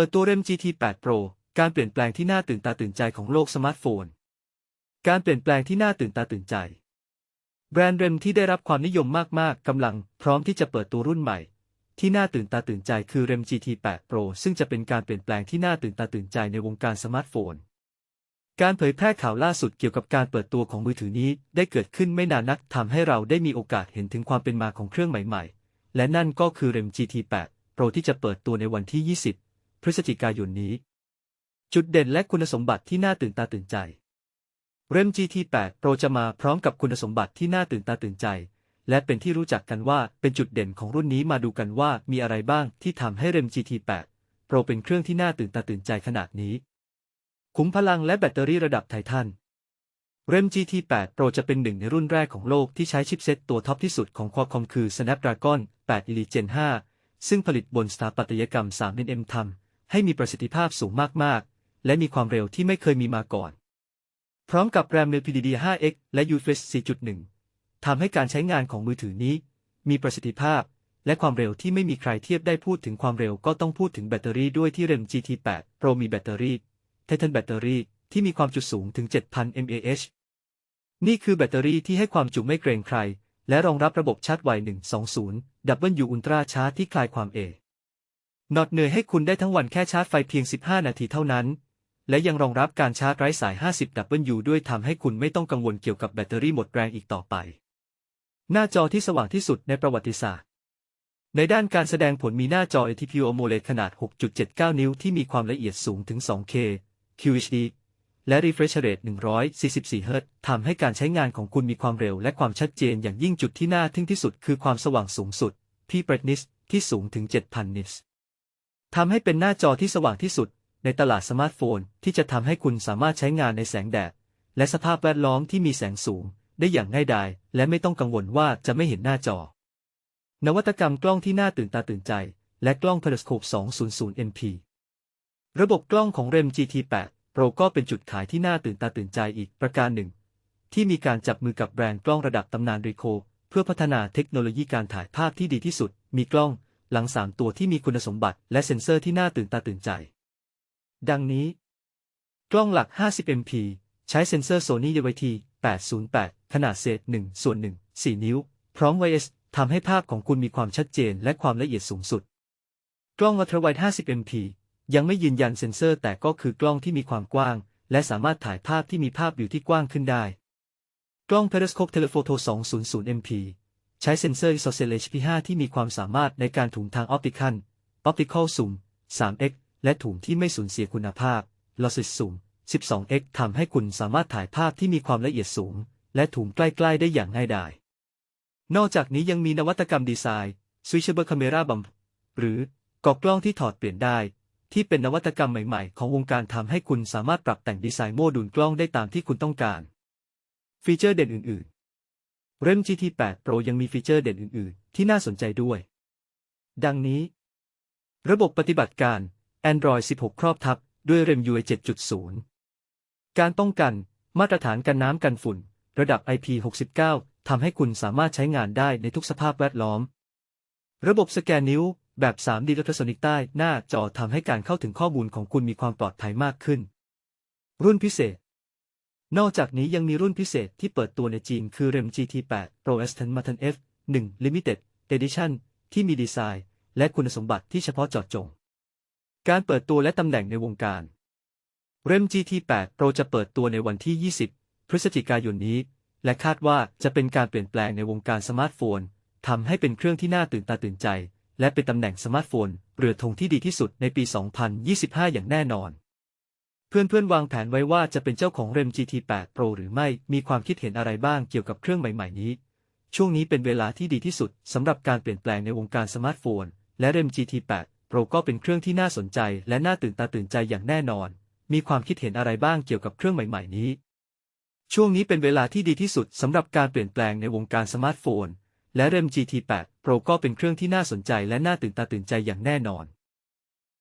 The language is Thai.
ปิดตัว REM GT 8 Pro การเปลี่ยนแปลงที่น่าตื่นตาตื่นใจของโลกสมาร์ทโฟน การเปลี่ยนแปลงที่น่าตื่นตาตื่นใจ แบรนด์ REM ที่ได้รับความนิยมมากๆ กำลังพร้อมที่จะเปิดตัวรุ่นใหม่ ที่น่าตื่นตาตื่นใจคือ REM GT 8 Pro ซึ่งจะเป็นการเปลี่ยนแปลงที่น่าตื่นตาตื่นใจในวงการสมาร์ทโฟน การเผยแพร่ข่าวล่าสุดเกี่ยวกับการเปิดตัวของมือถือนี้ได้เกิดขึ้นไม่นานนักทำให้เราได้มีโอกาสเห็นถึงความเป็นมาของเครื่องใหม่ ๆ และนั่นก็คือ REM GT 8 Pro ที่จะเปิดตัวในวันที่ 20 ฤศจิกายนนี้ จุดเด่นและคุณสมบัติที่น่าตื่นตาตื่นใจ REM GT 8 Pro จะมาพร้อมกับคุณสมบัติที่น่าตื่นตาตื่นใจ และเป็นที่รู้จักกันว่าเป็นจุดเด่นของรุ่นนี้มาดูกันว่ามีอะไรบ้างที่ทำให้ REM GT 8 Pro เป็นเครื่องที่น่าตื่นตาตื่นใจขนาดนี้ คุ้มพลังและแบตเตอรี่ระดับไททัน REM GT 8 Pro จะเป็นหนึ่งในรุ่นแรกของโลกที่ใช้ชิปเซตตัวท็อปที่สุดของ Qualcomm คือ Snapdragon 8 Elite Gen 5 ซึ่งผลิตบนสถาปัตยกรรม 3nm ทำ ให้มีประสิทธิภาพสูงมากๆ และมีความเร็วที่ไม่เคยมีมาก่อน พร้อมกับ RAM LPDDR5X และ UFS 4.1 ทำให้การใช้งานของมือถือนี้ มีประสิทธิภาพ และความเร็วที่ไม่มีใครเทียบได้พูดถึงความเร็วก็ต้องพูดถึงแบตเตอรี่ด้วยที่ REM GT 8 Pro มีแบตเตอรี่ Titan แบตเตอรี่ที่มีความจุสูงถึง 7,000 mAh นี่คือแบตเตอรี่ที่ให้ความจุไม่เกรงใคร และรองรับระบบชาร์จไว 120 W Ultra ชาร์จที่คลายความเอ นอตเหนื่อยให้คุณได้ทั้งวันแค่ชาร์จไฟเพียง 15 นาทีเท่านั้น และยังรองรับการชาร์จไร้สาย 50 W ด้วยทำให้คุณไม่ต้องกังวลเกี่ยวกับแบตเตอรี่หมดแรงอีกต่อไป หน้าจอที่สว่างที่สุดในประวัติศาสตร์ ในด้านการแสดงผลมีหน้าจอ ATPO AMOLED ขนาด 6.79 นิ้วที่มีความละเอียดสูงถึง 2K QHD และ refresh rate 144 Hz ทำให้การใช้งานของคุณมีความเร็วและความชัดเจนอย่างยิ่งจุดที่น่าทึ่งที่สุดคือความสว่างสูงสุด P brightness ที่สูงถึง 7,000 nits ทำให้เป็นหน้าจอที่สว่างที่สุด ในตลาดสมาร์ทโฟนที่จะทำให้คุณสามารถใช้งานในแสงแดด และสภาพแวดล้อมที่มีแสงสูง ได้อย่างง่ายดาย และไม่ต้องกังวลว่าจะไม่เห็นหน้าจอ นวัตกรรมกล้องที่น่าตื่นตาตื่นใจ และกล้อง Periscope 200 MP ระบบกล้องของ REM GT 8 Pro ก็เป็นจุดขายที่น่าตื่นตาตื่นใจอีกประการหนึ่ง ที่มีการจับมือกับแบรนด์กล้องระดับตำนานริโคเพื่อพัฒนาเทคโนโลยีการถ่ายภาพที่ดีที่สุด มีกล้อง หลัง3ตัวที่มีคุณสมบัติและเซ็นเซอร์ที่น่าตื่นตาตื่นใจ ดังนี้ กล้องหลัก 50 MP ใช้เซ็นเซอร์ Sony DVT 808 ขนาดเศษ1ส่วน1 4 นิ้ว พร้อม YS ทำให้ภาพของคุณมีความชัดเจนและความละเอียดสูงสุด กล้องอัลตราไวด์ 50 MP ยังไม่ยืนยันเซ็นเซอร์ แต่ก็คือกล้องที่มีความกว้าง และสามารถถ่ายภาพที่มีภาพวิวที่กว้างขึ้นได้ กล้อง Periscope Telephoto 200 MP ใช้เซ็นเซอร์ ISOCELL HP5 ที่มีความสามารถในการถุงทางออปติคัล Optical Zoom 3x และถุงที่ไม่สูญเสียคุณภาพ Lossless Zoom 12x ทำให้คุณสามารถถ่ายภาพที่มีความละเอียดสูง และถุงใกล้ๆได้อย่างง่ายดาย นอกจากนี้ยังมีนวัตกรรมดีไซน์ Switchable Camera Bump หรือกอกล้องที่ถอดเปลี่ยนได้ ที่เป็นนวัตกรรมใหม่ๆ ของวงการทำให้คุณสามารถปรับแต่งดีไซน์โมดูลกล้องได้ตามที่คุณต้องการ ฟีเจอร์เด่นอื่นๆ REM GT 8 Pro ยังมีฟีเจอร์เด่นอื่น ๆ ที่น่าสนใจด้วย ดังนี้ ระบบปฏิบัติการ Android 16 ครอบทับ ด้วย REM UI 7.0 การป้องกัน มาตรฐานกันน้ำกันฝุ่น ระดับ IP69 ทำให้คุณสามารถใช้งานได้ในทุกสภาพแวดล้อม ระบบสแกนนิ้ว แบบ 3D อัลตราโซนิกใต้หน้าจอทำให้การเข้าถึงข้อมูลของคุณมีความปลอดภัยมากขึ้น รุ่นพิเศษ นอกจากนี้ยังมีรุ่นพิเศษที่เปิดตัวในจีนคือ REM GT 8 Pro S10 Matan F1 Limited Edition ที่มีดีไซน์ และคุณสมบัติที่เฉพาะเจาะจง การเปิดตัวและตำแหน่งในวงการ REM GT 8 Pro จะเปิดตัวในวันที่ 20 พฤศจิกายนนี้ และคาดว่าจะเป็นการเปลี่ยนแปลงในวงการสมาร์ทโฟนทำให้เป็นเครื่องที่น่าตื่นตาตื่นใจ และเป็นตำแหน่งสมาร์ทโฟนเรือธงที่ดีที่สุดในปี 2025 อย่างแน่นอน เพื่อนๆ วางแผนไว้ว่าจะเป็นเจ้าของ REM GT 8 Pro หรือไม่ มีความคิดเห็นอะไรบ้างเกี่ยวกับเครื่องใหม่ๆนี้ ช่วงนี้เป็นเวลาที่ดีที่สุดสำหรับการเปลี่ยนแปลงในวงการสมาร์ทโฟน และ REM GT 8 Pro ก็เป็นเครื่องที่น่าสนใจ และน่าตื่นตาตื่นใจอย่างแน่นอน มีความคิดเห็นอะไรบ้างเกี่ยวกับเครื่องใหม่ๆนี้ ช่วงนี้เป็นเวลาที่ดีที่สุดสำหรับการเปลี่ยนแปลงในวงการสมาร์ทโฟน และ REM GT 8 Pro ก็เป็นเครื่องที่น่าสนใจ และน่าตื่นตาตื่นใจอย่างแน่นอน